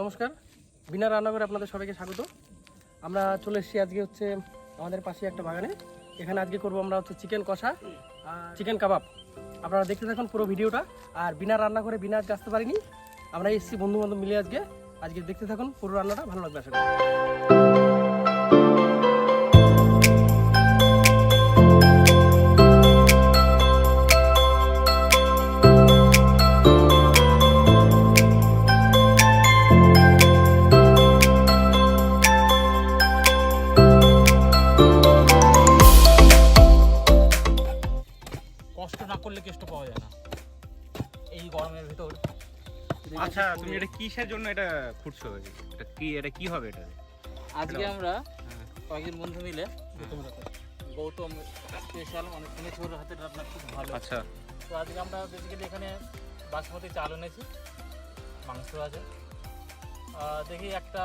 নমস্কার। বিনা রান্নাঘরে আপনাদের সবাইকে স্বাগত। আমরা চলে এসেছি আজকে হচ্ছে আমাদের পাশে একটা বাগানে। এখানে আজকে করব আমরা হচ্ছে চিকেন কষা, চিকেন কাবাব। আপনারা দেখতে থাকুন পুরো ভিডিওটা। আর বিনা রান্নাঘরে বিনা আজকে আসতে পারিনি। আমরা এসেছি বন্ধু বান্ধব মিলে আজকে। আজকে দেখতে থাকুন পুরো রান্নাটা, ভালো লাগবে আশা করি। কষ্ট না করলে কেষ্ট পাওয়া যায় না। এই গরমের ভিতর। আচ্ছা তুমি এটা কিসের জন্য এটা খুঁড়ছো এটা কি এটা কি হবে এটা? আজকে আমরা হ্যাঁ। কয়েকজন বন্ধু মিলে গৌতম স্পেশাল মানে শুনেছি ওর হাতের রান্না খুব ভালো। আচ্ছা। তো আজকে আমরা বেসিক্যালি এখানে বাসমতি চাল এনেছি মাংস আছে। দেখি একটা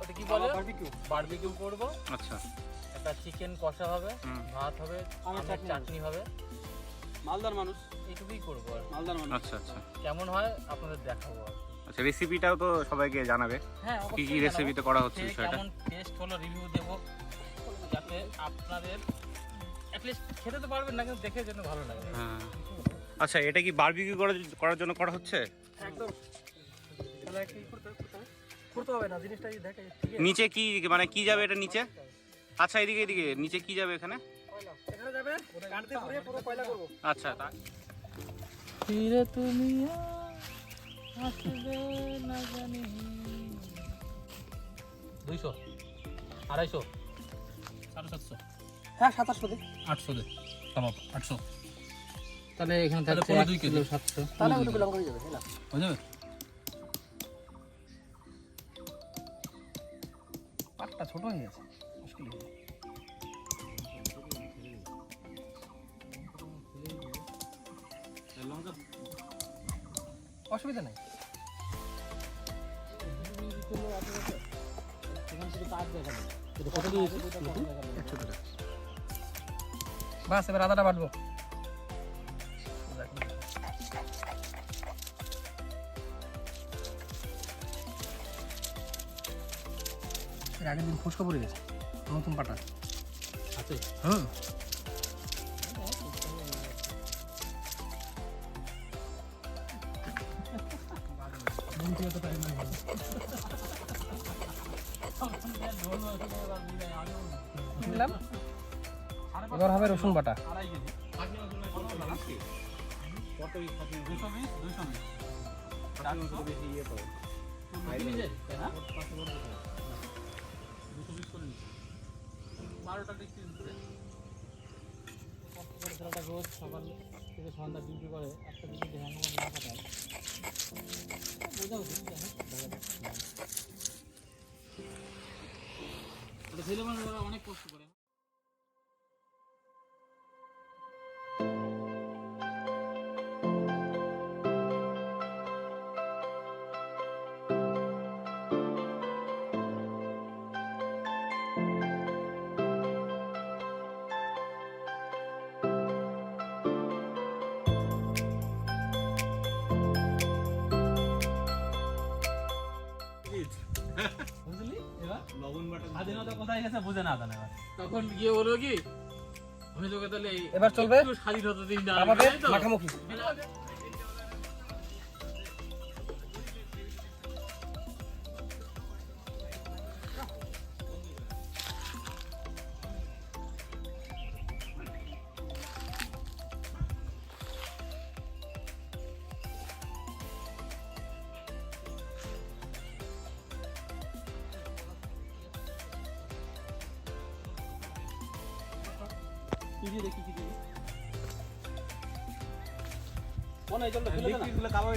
ওটা কি বলে? বারবিকিউ বারবিকিউ করব। আচ্ছা। একটা চিকেন কষা হবে ভাত হবে আমার চাটনি হবে। মালদার মানুষ। এইটুকুই করব আর। মালদার মানুষ। আচ্ছা আচ্ছা। কেমন হয় আপনাদের দেখাবো আর। আচ্ছা রেসিপিটাও তো সবাইকে জানাবে। হ্যাঁ কি কি রেসিপিতে করা হচ্ছে বিষয়টা? কেমন টেস্ট হলো রিভিউ দেব যাতে আপনাদের অ্যাটলিস্ট খেতে তো পারবেন না কিন্তু দেখে যেন ভালো লাগে। হ্যাঁ। আচ্ছা এটা কি বারবিকিউ করার করার জন্য করা হচ্ছে? একদম। তাহলে কি করতে হবে? করতে হবে? না জিনিসটা দেখে নিচে কি মানে কি যাবে এটা নিচে? আচ্ছা এদিকে এদিকে নিচে কি যাবে এখানে? এখানে যাবে কাটতে পুড়ে পুরো পয়লা করব আচ্ছা ফিরে তুমি আসবে না জানি। দুইশো আড়াইশো। সাড়ে সাতশো। হ্যাঁ সাতাশশো দে। আটশো দে। কাবাব আটশো। তাহলে এখানে তাহলে পনেরো দুই কিলো সাতশো। তাহলে লঙ্কা হয়ে যাবে হ্যাঁ হয়ে যাবে? পাটটা ছোট হয়ে গেছে মুশকিল হয়ে অসুবিধা নাই। বাস এবার আদাটা বাটবো এর আগের দিন ফুসকা পড়ে গেছে। নতুন পাটা। আছে? হুম। দিলাম এবার হবে রসুন বাটা। রোজ সকাল থেকে সন্ধ্যা ডিউটি করে একটা ডিউটি ছেলে অনেক কষ্ট করে। গেছে বুঝে না জানে তখন গিয়ে বলব কি আমি তোকে তাহলে এবার চলবে? স্বাধীনতা দিন না। আমাদের? মাখামাখি।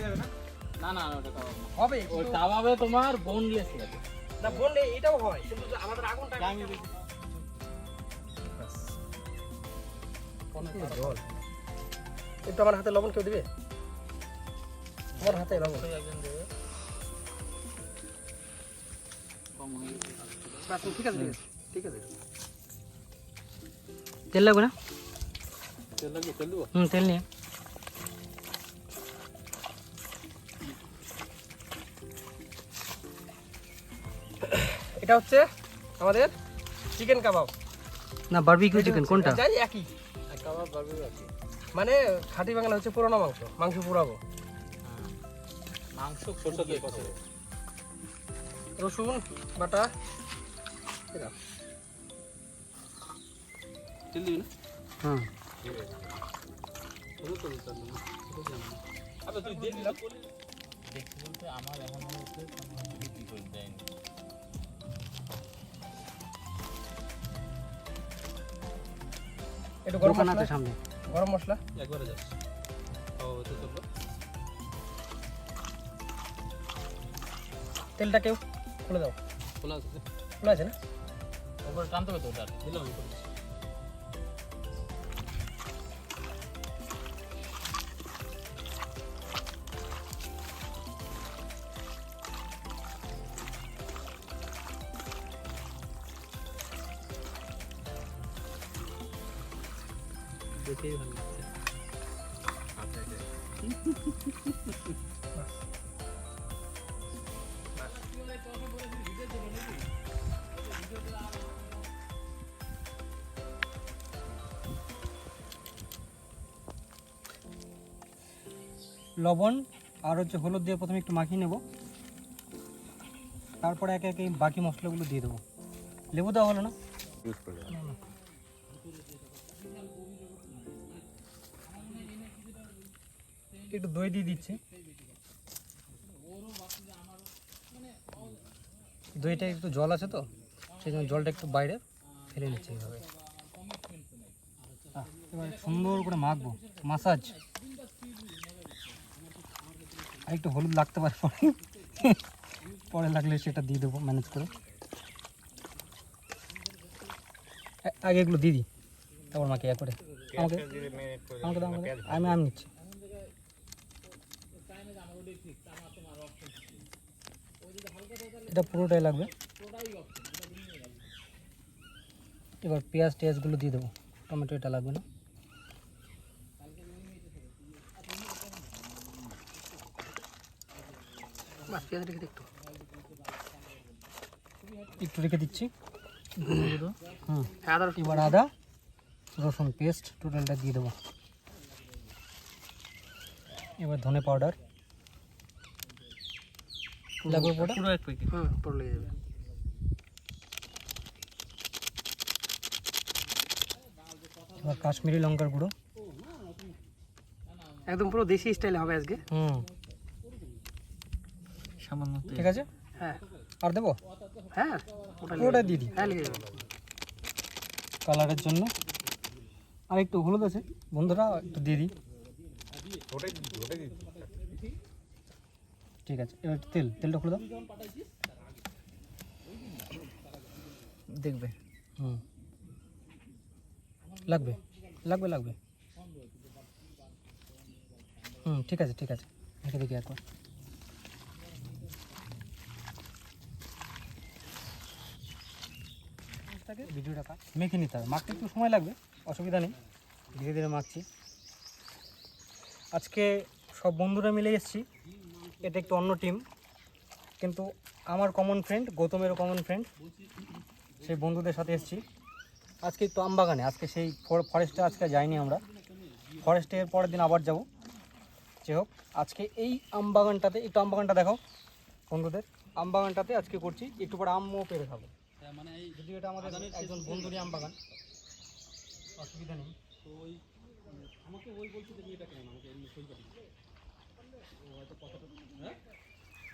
না। যাবে না? না না না, ওটা কাবাব না। হবে ওই কিন্তু- কাবাবে তোমার বোনলেস না এটাও হয় কিন্তু আমাদের আগুনটা আমি জল। একটু আমার হাতে লবণ কেউ দিবে? আমার হাতে লবণ। একজন দেবে। কম গেছে। বাস, ঠিক আছে ঠিক আছে। ঠিক আছে। তেল লাগবে না? তেল লাগবে তেল দেবো? হুম তেল নিয়ে। এটা হচ্ছে আমাদের চিকেন কাবাব। না বারবিকিউ চিকেন কোনটা? যাই একই। কাবাব বারবিকিউ একই। মানে খাঁটি বাঙালি হচ্ছে পুরোনো মাংস মাংস পুরাবো। মাংস ছোট দিয়ে রসুন বাটা এরা। হুম দেখতে বলতে আমার এমন মনে হচ্ছে কোনো বিক্রি করে একটু গরম মশলা। আছে সামনে। গরম মশলা। একবারে যাচ্ছে। ও তো তো তেলটা কেউ খুলে দাও। খোলা আছে। খোলা আছে না? ওপরে টানতে হবে তো ওটা। দিলাম দেখেই ভালো লাগছে। লবণ আর হচ্ছে হলুদ দিয়ে প্রথমে একটু মাখিয়ে নেব। তারপরে একে একে বাকি মশলাগুলো দিয়ে দেবো। লেবু দেওয়া হলো না? ইউজ করে একটু দই দিয়ে দিচ্ছি। দইটা একটু জল আছে তো সেই জন্য জলটা একটু বাইরে ফেলে নিচ্ছি এইভাবে। এবার সুন্দর করে মাখবো মাসাজ। আর একটু হলুদ লাগতে পারে পরে। পরে লাগলে সেটা দিয়ে দেবো ম্যানেজ করে। আগে এগুলো দিয়ে দিই। তারপর মাকে ইয়া করে। আমাকে আমাকে আমি আমি নিচ্ছি। এটা পুরোটাই লাগবে। এবার পেঁয়াজ টেয়াজগুলো দিয়ে দেবো। টমেটো এটা লাগবে না। বাস, পেঁয়াজ রেখে দে একটু। একটু রেখে দিচ্ছি। হুম হ্যাঁ আদা রসুন এবার আদা, রসুন পেস্ট টোটালটা দিয়ে দেবো। এবার ধনে পাউডার লাগবে পুরো এক প্যাকেট হুম পুরো লেগে যাবে। এবার কাশ্মীরি লঙ্কার গুঁড়ো? একদম পুরো দেশি স্টাইলে হবে আজকে। হুম। সামান্য ঠিক আছে? হ্যাঁ। আর দেবো? হ্যাঁ ওটা দিয়ে দিই হ্যাঁ লেগে যাবে কালারের জন্য। আর একটু হলুদ আছে। বন্ধুরা একটু দিয়ে দিই। ওটাই ওটাই দিচ্ছি। ঠিক আছে এবার তেল তেলটা খুলে দাও। দেখবে। হুম। লাগবে লাগবে লাগবে। হুম ঠিক আছে ঠিক আছে। দেখে দেখি একবার। ভিডিওটা কাট। মেখে নিতে হবে। মাখতে একটু সময় লাগবে অসুবিধা নেই। ধীরে ধীরে মাখছি। আজকে সব বন্ধুরা মিলে এসেছি। এটা একটু অন্য টিম কিন্তু আমার কমন ফ্রেন্ড গৌতমেরও কমন ফ্রেন্ড সেই বন্ধুদের সাথে এসেছি। আজকে একটু আমবাগানে, আজকে সেই ফরেস্টে আজকে যাইনি আমরা। ফরেস্টে পরের দিন আবার যাব। যে হোক, আজকে এই আমবাগানটাতে, একটু আমবাগানটা দেখো বন্ধুদের। আমবাগানটাতে আজকে করছি, একটু পরে আমও পেরে খাব। যদি এটা আমাদের একজন বন্ধুরই আমবাগান। অসুবিধা নেই।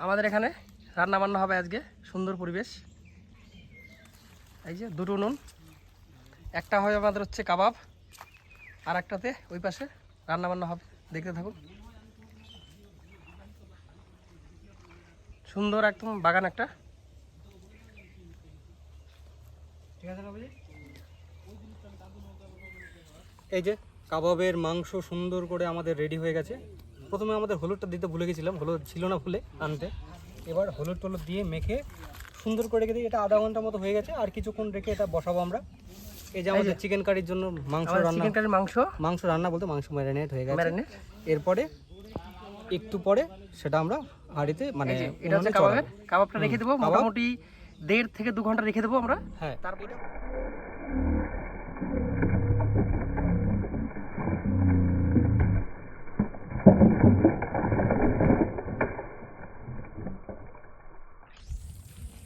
আমাদের এখানে রান্না বান্না হবে আজকে, সুন্দর পরিবেশ। এই যে দুটো নুন, একটা হয় আমাদের হচ্ছে কাবাব, আর একটাতে ওই পাশে রান্না বান্না হবে। দেখতে থাকুন। সুন্দর একদম বাগান একটা। এই যে কাবাবের মাংস সুন্দর করে আমাদের রেডি হয়ে গেছে। প্রথমে আমাদের হলুদটা দিতে ভুলে গেছিলাম হলুদ ছিল না ফুলে আনতে। এবার হলুদ টলুদ দিয়ে মেখে সুন্দর করে রেখে দিই এটা আধা ঘণ্টা মতো হয়ে গেছে আর কিছুক্ষণ রেখে এটা বসাবো আমরা। এই যে আমাদের চিকেন কারির জন্য মাংস রান্না চিকেন কারির মাংস। মাংস রান্না বলতে মাংস ম্যারিনেট হয়ে গেছে। এরপরে একটু পরে সেটা আমরা হাঁড়িতে মানে এটা হচ্ছে কাবাবটা রেখে দেবো। মোটামুটি দেড় থেকে দু ঘণ্টা রেখে দেবো আমরা। হ্যাঁ। তারপর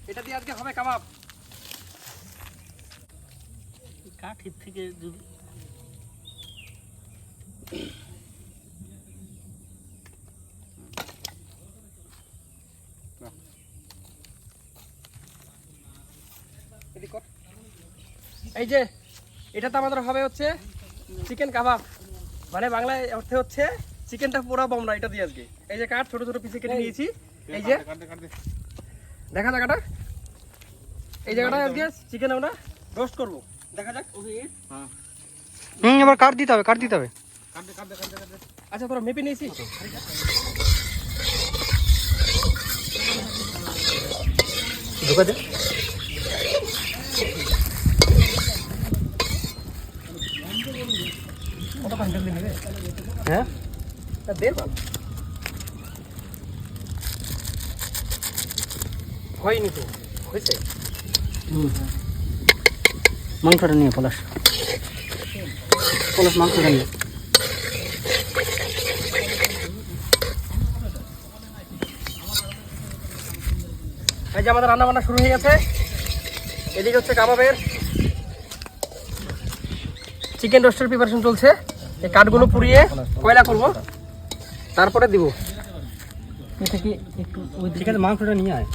এটা দিয়ে আজকে হবে কাবাব। কাঠির থেকে যদি এই যে এটা তো আমাদের হবে হচ্ছে চিকেন কাবাব। মানে বাংলায় অর্থে হচ্ছে চিকেনটা পোড়াবো আমরা এটা দিয়ে আজকে। এই যে কাঠ ছোট ছোট পিসে কেটে নিয়েছি। এই যে দেখা জায়গাটা এই জায়গাটা আজকে চিকেন আমরা রোস্ট করব। দেখা যাক। হুম এবার কাট দিতে হবে কাট দিতে হবে। আচ্ছা তোরা মেপে নিয়েছি ঢুকা দে। হ্যাঁ? তা দেড় হয়নি তো হয়েছে। মাংসটা নিয়ে পলাশ। পলাশ মাংসটা নিয়ে। এই যে আমাদের রান্না বান্না শুরু হয়ে গেছে। এদিকে হচ্ছে কাবাবের চিকেন রোস্টের প্রিপারেশন চলছে। এই কাঠগুলো পুড়িয়ে কয়লা করব। তারপরে দিব। এটা কি একটু ঠিক আছে মাংসটা নিয়ে আয়।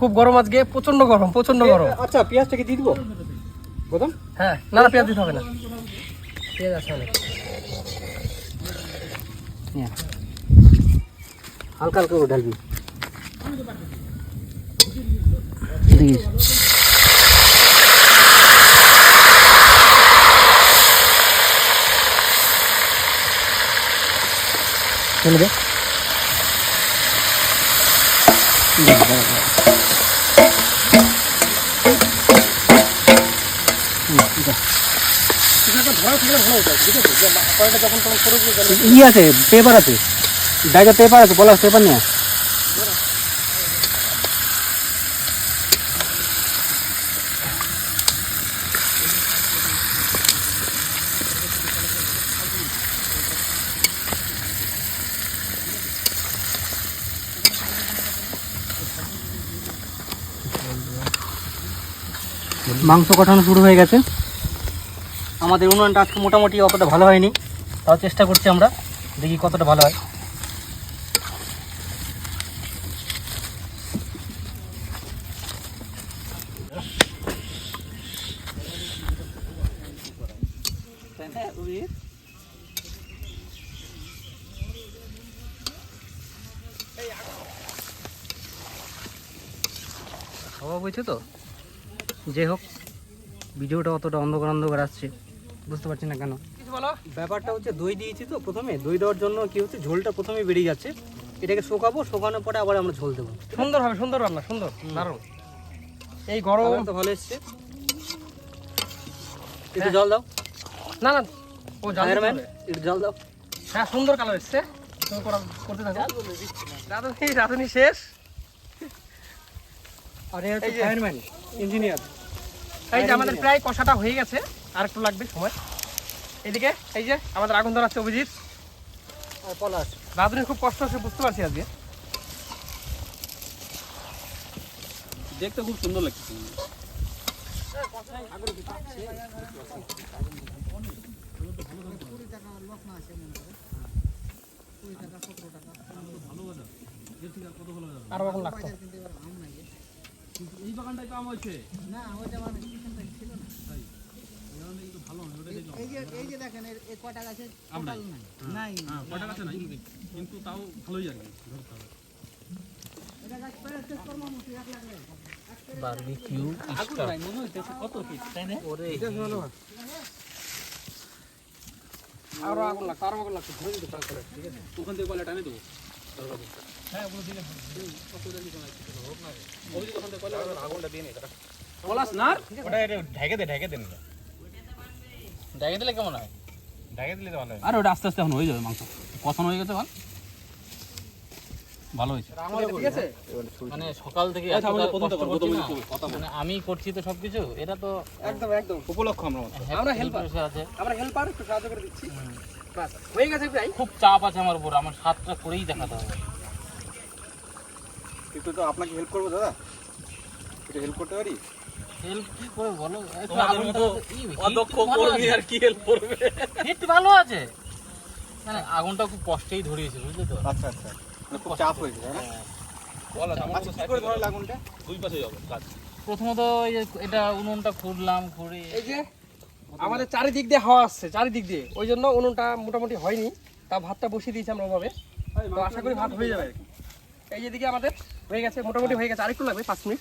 খুব গরম আজকে প্রচণ্ড গরম প্রচণ্ড গরম। আচ্ছা পেঁয়াজটা কি দিয়ে দিব? গৌতম হ্যাঁ না না পেঁয়াজ দিতে হবে না। পেঁয়াজ আছে অনেক। হালকা হালকা করে ঢালবি। চলে দে, দে, দে। হুম, দে। চিকেনটা ধরা থাকলে ভালো হতো ঠিক আছে যে মা- কয়টা যখন তখন করে দিয়ে গেলে ই আছে পেপার আছে ডাইটা পেপার আছে পলাশ পেপার নিয়ে। মাংস কষানো শুরু হয়ে গেছে আমাদের উনুনটা আজকে মোটামুটি অতটা ভালো হয়নি। তাও চেষ্টা করছি আমরা, দেখি কতটা ভালো হয়। হাওয়া বইছে তো? যে হোক, ভিডিওটা অতটা অন্ধকার অন্ধকার আসছে। বুঝতে পারছি না কেন। কিছু বলো। ব্যাপারটা হচ্ছে দই দিয়েছি তো প্রথমে। দই দেওয়ার জন্য কি হচ্ছে ঝোলটা প্রথমে বেরিয়ে যাচ্ছে। এটাকে শোকাবো শোকানোর পরে আবার আমরা ঝোল দেবো। সুন্দর হবে সুন্দর রান্না সুন্দর দারুণ। এই গরম তো ভালো এসছে। একটু জল দাও। না না ও জাল একটু জল দাও। হ্যাঁ সুন্দর কালার এসছে। তুমি করা করতে থাকো। রাধুনি রাধুনি শেষ। আর এই হচ্ছে ফায়ারম্যান ইঞ্জিনিয়ার এই যে আমাদের প্রায় কষাটা হয়ে গেছে। আর একটু লাগবে সময়। এদিকে এই যে আমাদের আগুন ধরাচ্ছে অভিজিৎ। পলাশ। রাধুনির খুব কষ্ট হচ্ছে বুঝতে পারছি আজকে। দেখতে খুব সুন্দর লাগছে। আরও এখন লাগতো। এই বাগানটাই তো আম হয়েছে আম নাই। হ্যাঁ কটা গাছে নাই? কিন্তু তাও ভালোই আর কি। ধরতে হবে বারবিকিউ কত পিস তাই না? আরও আগুন লাগতো আরও আগুন লাগতো ধরে দিতে পারো ঠিক আছে? ওখান থেকে কয়লা টানে দেবো। পলাশ না ওটা ঢেকে দে ঢেকে দেন দেখে দিলে কেমন হয়? ঢেকে দিলে তো ভালো হয়। আর ওটা আস্তে আস্তে এখন হয়ে যাবে মাংস। কষানো হয়ে গেছে ভালো ভালো হয়েছে। মানে সকাল থেকে মানে আমি করছি তো সবকিছু এটা তো একদম একদম। উপলক্ষ আমরা মাত্র। আমরা। বসে আছে। আমরা হেল্পার একটু সাহায্য করে দিচ্ছি। হয়ে গেছে প্রায় খুব চাপ আছে আমার উপর আমার সাতটা করেই দেখাতে হবে। একটু তো আপনাকে হেল্প করব দাদা। একটু হেল্প করতে পারি? হেল্প কি করে বলো? তোমাদের আগুনটা মতো অদক্ষ কর্মী আর কি হেল্প করবে? হিট ভালো আছে। মানে আগুনটা খুব কষ্টেই ধরিয়েছে বুঝলে তো? আচ্ছা আচ্ছা। খুব চাপ হয়েছে তাই না? বলা আচ্ছা কি করে ধরে লাগুনটা দুই পাশে যাবে কাজ। প্রথমত এই যে এটা উনুনটা খুঁড়লাম খুঁড়ে এই যে আমাদের চারিদিক দিয়ে হাওয়া আসছে চারিদিক দিয়ে। ওই জন্য উনুনটা মোটামুটি হয়নি তা ভাতটা বসিয়ে দিয়েছি আমরা ওভাবে। তো আশা করি ভাত হয়ে যাবে। আর কি। এই যেদিকে আমাদের হয়ে গেছে মোটামুটি হয়ে গেছে। আরেকটু লাগবে পাঁচ মিনিট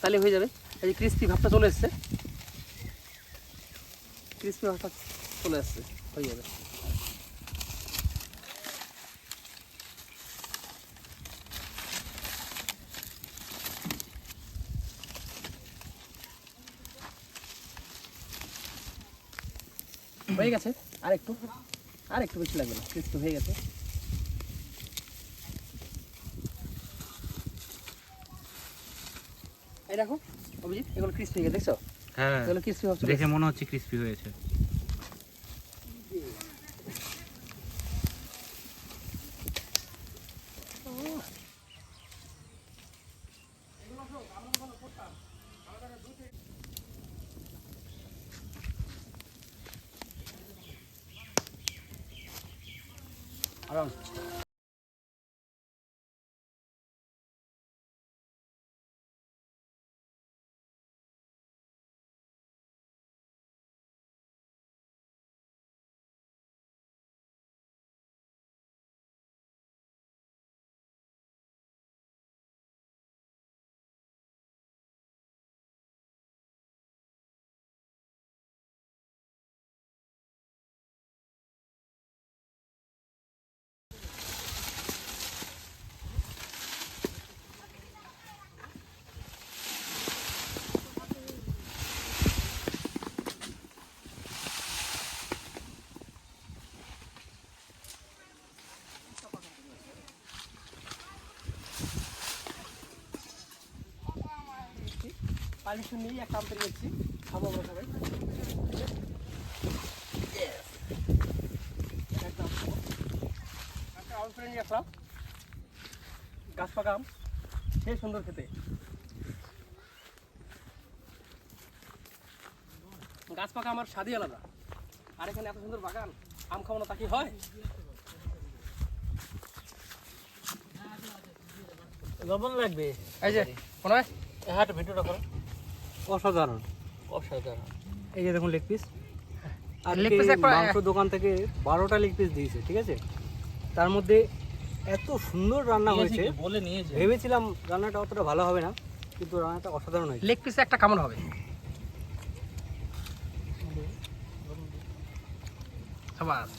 তাহলে হয়ে যাবে। এই যে ক্রিস্পি ভাতটা চলে এসছে। ক্রিস্পি ভাতটা চলে এসছে। হয়ে যাবে। হয়ে গেছে। আর একটু আর একটু বেশি লাগবে না। ক্রিস্পি হয়ে গেছে। এই দেখো। অভিজিৎ এগুলো ক্রিস্পি গেছে দেখছ? হ্যাঁ এগুলো ক্রিস্পি ভাবছ দেখে মনে হচ্ছে ক্রিস্পি হয়েছে। আরাম। পারমিশন নিয়ে একটা আমতে নিয়েছি খাব আমরা সবাই. একদম। একটা আম ফ্রেন্ড নিয়ে আসলাম। গাছ পাকা আম। সেই সুন্দর খেতে। গাছ পাকা আমার স্বাদই আলাদা। আর এখানে এত সুন্দর বাগান আম খাওয়ানো তা কি হয়? লবণ লাগবে। এই যে মনে হয় হ্যাঁ ভিডিওটা করো। অসাধারণ। অসাধারণ। এই যে দেখুন লেগ পিস আর piece একবার- মাংস দোকান থেকে বারোটা লেগ পিস দিয়েছে ঠিক আছে? তার মধ্যে এত সুন্দর রান্না হয়েছে। বলে নিয়েছে? ভেবেছিলাম রান্নাটা অতটা ভালো হবে না কিন্তু রান্নাটা অসাধারণ হয়েছে। লেগ পিসে একটা কেমন হবে? সাবাস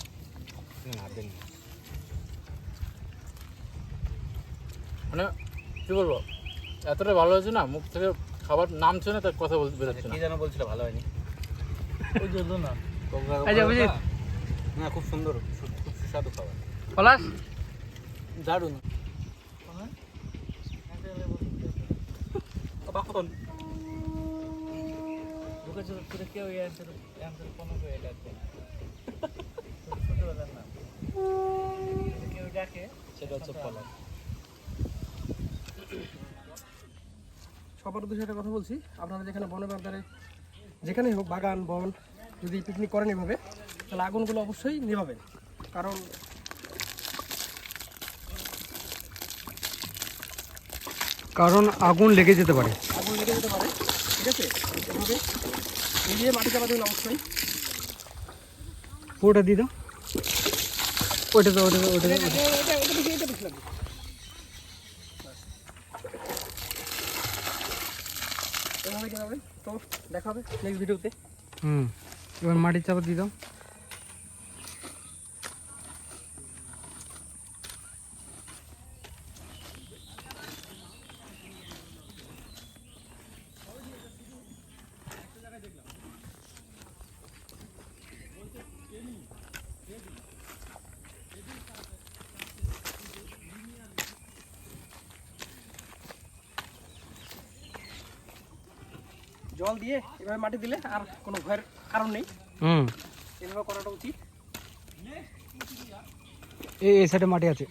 মানে কি বলব এতটা ভালো হয়েছে না মুখ থেকে খাবার নামছে না তার কথা বলতে বেরোচ্ছে না। কি যেন বলছিল ভালো হয়নি। ওই জন্য না। না খুব সুন্দর খুব সুস্বাদু খাবার। পলাশ? দারুণ। কখন কেউ এই অ্যান্সার অ্যান্সার কোনো কেউ ছোটবেলার নাম। কেউ ডাকে সেটা হচ্ছে পলাশ। সবার উদ্দেশ্যে একটা কথা বলছি আপনারা যেখানে বনে বাজারে যেখানেই হোক বাগান বন যদি পিকনিক করেন এভাবে তাহলে আগুনগুলো অবশ্যই নেভাবেন কারণ কারণ আগুন লেগে যেতে পারে আগুন লেগে যেতে পারে ঠিক আছে এভাবে মিলিয়ে মাটি চাপা দেবেন অবশ্যই ওটা দিয়ে দাও ওইটা তো ওইটা তো, ওইটা তো, এটা- এটা- এটা- এটা বেশি- এটা বেশি লাগবে। এভাবে কি হবে তো দেখা হবে নেক্সট ভিডিওতে হুম এবার মাটির চাপা দিয়ে দাও। জল দিয়ে এভাবে মাটি দিলে আর কোনো ভয়ের কারণ নেই। হুম। এভাবে করাটা উচিত। এই এই সাইডে মাটি আছে।